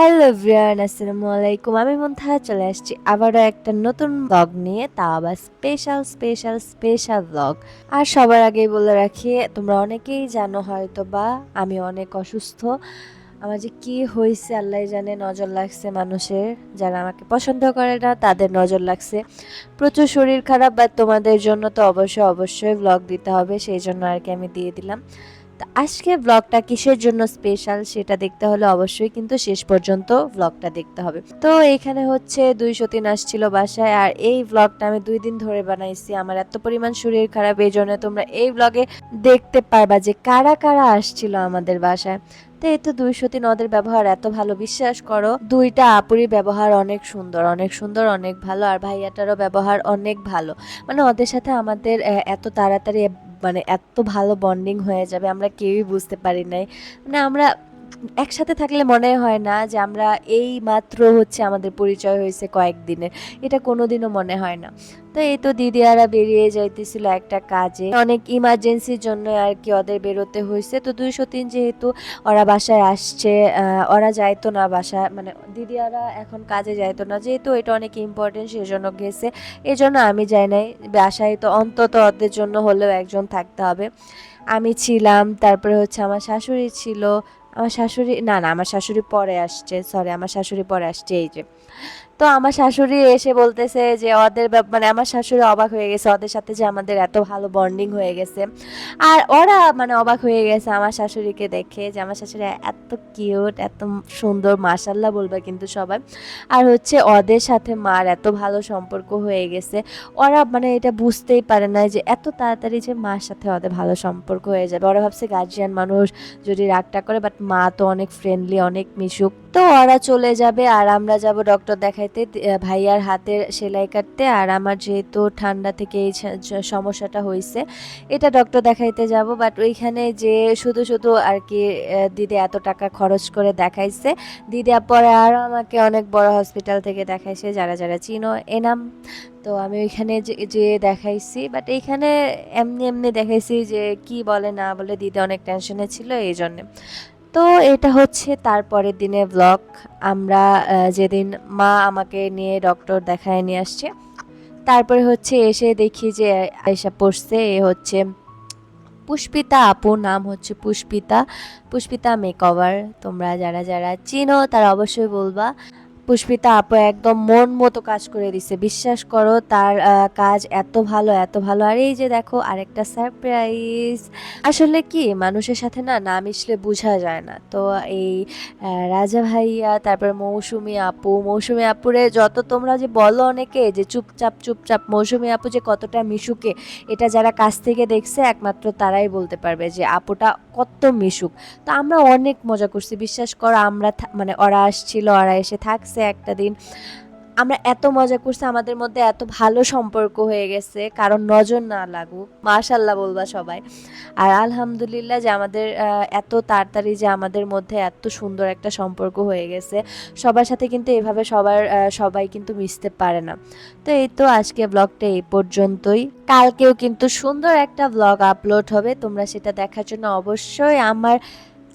Hello everyone আসসালামু আলাইকুম আমি মন্থা, চলে আসছি আবারও একটা নতুন ব্লগ নিয়ে, তাও আবার স্পেশাল স্পেশাল স্পেশাল ব্লগ আর সবার আগেই বলে রাখি, তোমরা অনেকেই জানো হয়তো বা আমি অনেক অসুস্থ। আমার যে কি হয়েছে আল্লাহ জানে, নজর লাগছে মানুষের। যারা আমাকে পছন্দ করে না, তাদের নজর লাগছে। প্রচুর শরীর খারাপ বা তোমাদের জন্য তো অবশ্যই অবশ্যই ব্লগ দিতে হবে, সেই জন্য আর কি আমি দিয়ে দিলাম। তো আজকে ব্লগটা কিসের জন্য স্পেশাল সেটা দেখতে হলে অবশ্যই কিন্তু শেষ পর্যন্ত ব্লগটা দেখতে হবে। তো এখানে হচ্ছে দুইশো তিন আসছিল বাসায় আর এই ব্লগটা আমি দুই দিন ধরে বানাইছি। আমার এত পরিমাণ শরীর খারাপ, এই জন্য তোমরা এই ব্লগে দেখতে পারবা যে কারা কারা আসছিল আমাদের বাসায়। তো এই তো দুইশো তিন ওদের ব্যবহার, এত ভালো বিশ্বাস করো। দুইটা আপুরি ব্যবহার অনেক সুন্দর অনেক সুন্দর, অনেক ভালো। আর ভাইয়াটারও ব্যবহার অনেক ভালো। মানে ওদের সাথে আমাদের এত তাড়াতাড়ি মানে এত ভালো বন্ডিং হয়ে যাবে আমরা কেউই বুঝতে পারি নাই। মানে আমরা একসাথে থাকলে মনে হয় না যে আমরা এই মাত্র হচ্ছে আমাদের পরিচয় হয়েছে কয়েকদিনের। এটা কোনোদিনও মনে হয় না। তো এই তো দিদিয়ারা বেরিয়ে যাইতেছিল একটা কাজে। অনেক ইমার্জেন্সির জন্য আর কি ওদের বেরোতে হয়েছে তো দুইশো তিন যেহেতু ওরা বাসায় আসছে ওরা যাইতো না বাসায় মানে দিদিয়ারা এখন কাজে যাইতো না। যেহেতু এটা অনেক ইম্পর্টেন্ট সেজন্য গেছে। এই জন্য আমি যাই নাই। বাসায় তো অন্তত ওদের জন্য হলেও একজন থাকতে হবে। আমি ছিলাম, তারপরে হচ্ছে আমার শাশুড়ি ছিল আমার শাশুড়ি, না না, আমার শাশুড়ি পরে আসছে সরি আমার শাশুড়ি পরে আসছে, এই যে। তো আমার শাশুড়ি এসে বলতেছে যে ওদের মানে আমার শাশুড়ি অবাক হয়ে গেছে, ওদের সাথে যে আমাদের এত ভালো বন্ডিং হয়ে গেছে। আর ওরা মানে অবাক হয়ে গেছে আমার শাশুড়িকে দেখে যে আমার শাশুড়ি এত কিউট এত সুন্দর মাসাল্লাহ বলবে কিন্তু সবাই। আর হচ্ছে ওদের সাথে মার এত ভালো সম্পর্ক হয়ে গেছে, ওরা মানে এটা বুঝতেই পারে না যে এত তাড়াতাড়ি যে মার সাথে ওদের ভালো সম্পর্ক হয়ে যাবে। ওরা ভাবছে গার্জিয়ান মানুষ, যদি রাগটা করে বাট মা তো অনেক ফ্রেন্ডলি অনেক মিশুক। তো ওরা চলে যাবে আর আমরা যাব ডক্টর দেখাইতে ভাইয়ার হাতের সেলাই কাটতে। আর আমার যেহেতু ঠান্ডা থেকে এই সমস্যাটা হয়েছে এটা ডক্টর দেখাইতে যাব। বাট ওইখানে যে শুধু শুধু আর কি দিদি এত টাকা খরচ করে দেখাইছে। দিদি পরে আরও আমাকে অনেক বড় হসপিটাল থেকে দেখাইছে, যারা যারা চিনো এনাম। তো আমি ওইখানে যে দেখাইছি। বাট এইখানে এমনি এমনি দেখাইছি যে কি বলে, না বলে দিদি অনেক টেনশনে ছিল এই জন্যে তো এটা হচ্ছে তারপরের দিনের ব্লগ আমরা যেদিন মা আমাকে নিয়ে ডক্টর দেখায় নিয়ে আসছে, তারপরে হচ্ছে এসে দেখি যে আয়সা পড়ছে, এ হচ্ছে পুষ্পিতা আপু, নাম হচ্ছে পুষ্পিতা। পুষ্পিতা মেকওভার তোমরা যারা যারা চিনো তারা অবশ্যই বলবা। পুষ্পিতা আপু একদম মন মতো কাজ করে দিছে। বিশ্বাস করো, তার কাজ এত ভালো এত ভালো। আর এই যে দেখো, আরেকটা সারপ্রাইজ আসলে কি, মানুষের সাথে না না মিশলে বোঝা যায় না। তো এই রাজা ভাইয়া, তারপর মৌসুমি আপু, মৌসুমি আপুরে যত তোমরা যে বলো অনেকে যে চুপচাপ চুপচাপ, মৌসুমি আপু যে কতটা মিশুকে, এটা যারা কাছ থেকে দেখছে, একমাত্র তারাই বলতে পারবে যে আপুটা কত মিশুক। তো আমরা অনেক মজা করছি। বিশ্বাস করো, আমরা মানে ওরা আসছিল, ওরা এসে থাকছে। একটা দিন। আমরা এত মজা করছি, আমাদের মধ্যে এত ভালো সম্পর্ক হয়ে গেছে, কারণ নজর না লাগুক। মাশাল্লাহ বলবা সবাই। আর আলহামদুলিল্লাহ যে আমাদের এত তাড়াতাড়ি যে আমাদের মধ্যে এত সুন্দর একটা সম্পর্ক হয়ে গেছে। সবার সাথে কিন্তু এভাবে সবার সবাই কিন্তু মিশতে পারে না। তো এই তো আজকে ব্লগটা এই পর্যন্তই। কালকেও কিন্তু সুন্দর একটা ব্লগ আপলোড হবে, তোমরা সেটা দেখার জন্য অবশ্যই আমার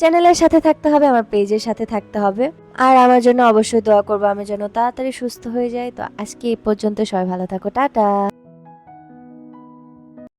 চ্যানেলের সাথে থাকতে হবে, আমার পেজের সাথে থাকতে হবে। আর আমার জন্য অবশ্যই দোয়া করব, আমি যেন তাড়াতাড়ি সুস্থ হয়ে যাই। তো আজকে এই পর্যন্ত, সবাই ভালো থাকো, টাটা।